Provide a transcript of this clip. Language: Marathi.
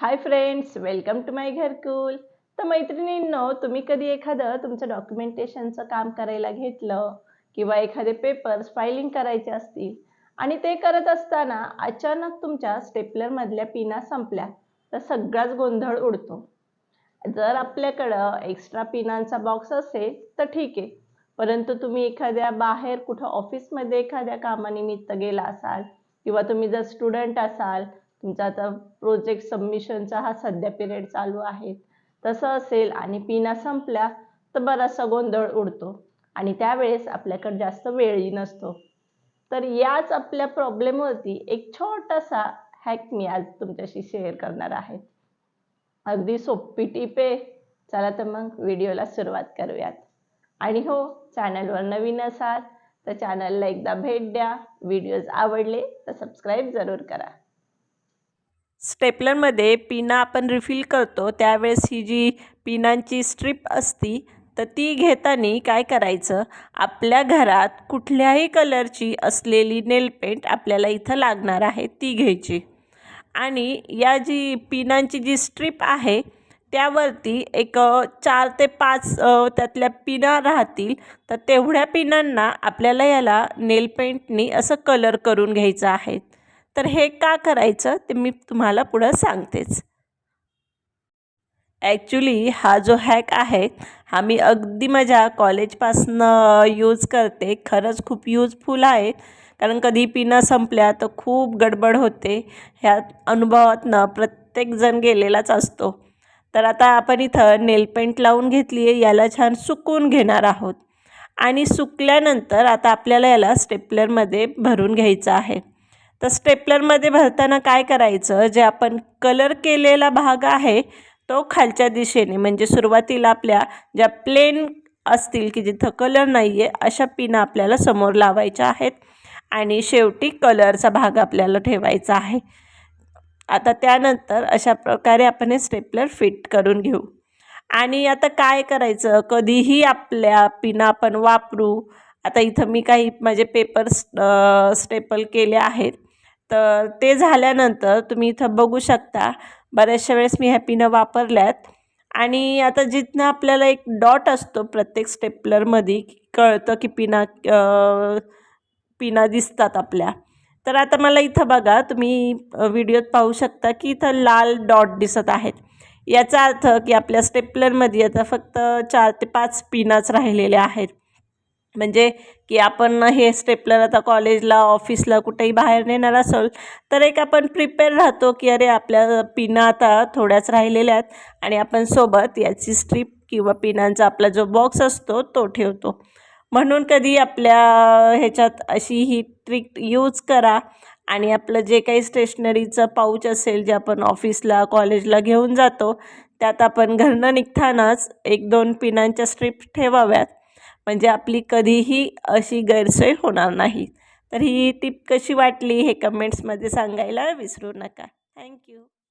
Hi friends welcome to my Gharkul. तर मैत्रिणींनो तुम्ही कधी एखादं तुमचं डॉक्युमेंटेशनचं काम करायला घेतलं किंवा एखादे पेपर्स फायलिंग करायचे असतील आणि ते करत असताना अचानक तुमच्या स्टेपलरमधल्या पिना संपल्या तर सगळाच गोंधळ उडतो. जर आपल्याकडं एक्स्ट्रा पिनांचा बॉक्स असेल तर ठीक आहे. परंतु तुम्ही एखाद्या बाहेर कुठं ऑफिसमध्ये एखाद्या कामानिमित्त गेला असाल किंवा तुम्ही जर स्टुडंट असाल तुमचा आता प्रोजेक्ट सबमिशनचा हा सध्या पिरियड चालू आहे. तसं असेल आणि पिना संपल्या तर बराचसा गोंधळ उडतो. आणि त्यावेळेस आपल्याकडे जास्त वेळही नसतो. तर याच आपल्या प्रॉब्लेमवरती एक छोटासा हॅक मी आज तुमच्याशी शेअर करणार आहे. अगदी सोपी टीप आहे. चला तर मग व्हिडिओला सुरुवात करूयात. आणि हो चॅनलवर नवीन असाल तर चॅनलला एकदा भेट द्या. व्हिडिओज आवडले तर सबस्क्राईब जरूर करा. स्टेपलरमध्ये पिना आपण रिफिल करतो त्यावेळेस ही जी पिनांची स्ट्रीप असती तर ती घेताना काय करायचं? आपल्या घरात कुठल्याही कलरची असलेली नेलपेंट आपल्याला इथं लागणार आहे ती घ्यायची. आणि या जी पिनांची जी स्ट्रीप आहे त्यावरती एक चार ते पाच त्यातल्या पिना राहतील तर तेवढ्या पिनांना आपल्याला याला नेलपेंटनी असं कलर करून घ्यायचं आहे. तर हे का करायचं ते मी तुम्हाला पुढं सांगतेच. ॲक्च्युली हा जो हॅक आहे हा मी अगदी माझ्या कॉलेजपासनं यूज करते. खरंच खूप यूजफुल आहे. कारण कधी पिणं संपल्या तर खूप गडबड होते. ह्या अनुभवातनं प्रत्येकजण गेलेलाच असतो. तर आता आपण इथं नेलपेंट लावून घेतली आहे याला छान सुकून घेणार आहोत. आणि सुकल्यानंतर आता आपल्याला याला स्टेपलरमध्ये भरून घ्यायचं आहे. तर स्टेपलरमध्ये भरताना काय करायचं? जे आपण कलर केलेला भाग आहे तो खालच्या दिशेने म्हणजे सुरुवातीला आपल्या ज्या प्लेन असतील की जिथं कलर नाही आहे अशा पिना आपल्याला समोर लावायच्या आहेत आणि शेवटी कलरचा भाग आपल्याला ठेवायचा आहे. आता त्यानंतर अशा प्रकारे आपण हे स्टेपलर फिट करून घेऊ. आणि आता काय करायचं? कधीही आपल्या पिना आपण वापरू. आता इथं मी काही माझे पेपर्स स्टेपल केले आहेत. तर ते झाल्यानंतर तुम्ही इथं बघू शकता. बऱ्याचशा वेळेस मी हॅपीनं वापरल्यात. आणि आता जिथनं आपल्याला एक डॉट असतो प्रत्येक स्टेपलरमध्ये कळतं की पिना पिना दिसतात आपल्या. तर आता मला इथं बघा तुम्ही व्हिडिओत पाहू शकता की इथं लाल डॉट दिसत आहेत. याचा अर्थ की आपल्या स्टेपलरमध्ये आता फक्त चार ते पाच पिनाच राहिलेल्या आहेत. म्हणजे की आपण हे स्टेपलर आता कॉलेजला ऑफिसला कुठेही बाहेर नेणार असेल तर एक आपण प्रिपेअर राहतो की अरे आपल्या पिना आता थोड्याच राहिलेल्या आहेत आणि आपण सोबत याची स्ट्रीप किंवा पिनांचा आपला जो बॉक्स असतो तो ठेवतो. म्हणून कधी आपल्या ह्याच्यात अशी ही ट्रिक यूज करा आणि आपलं जे काही स्टेशनरीचं पाऊच असेल जे आपण ऑफिसला कॉलेजला घेऊन जातो त्यात आपण घरनं निघतानाच एक दोन पिनांच्या स्ट्रीप ठेवाव्यात. म्हणजे आपली कधीही अशी गैरसोय होणार नाही. तर ही टिप कशी वाटली हे कमेंट्समध्ये सांगायला विसरू नका. थँक्यू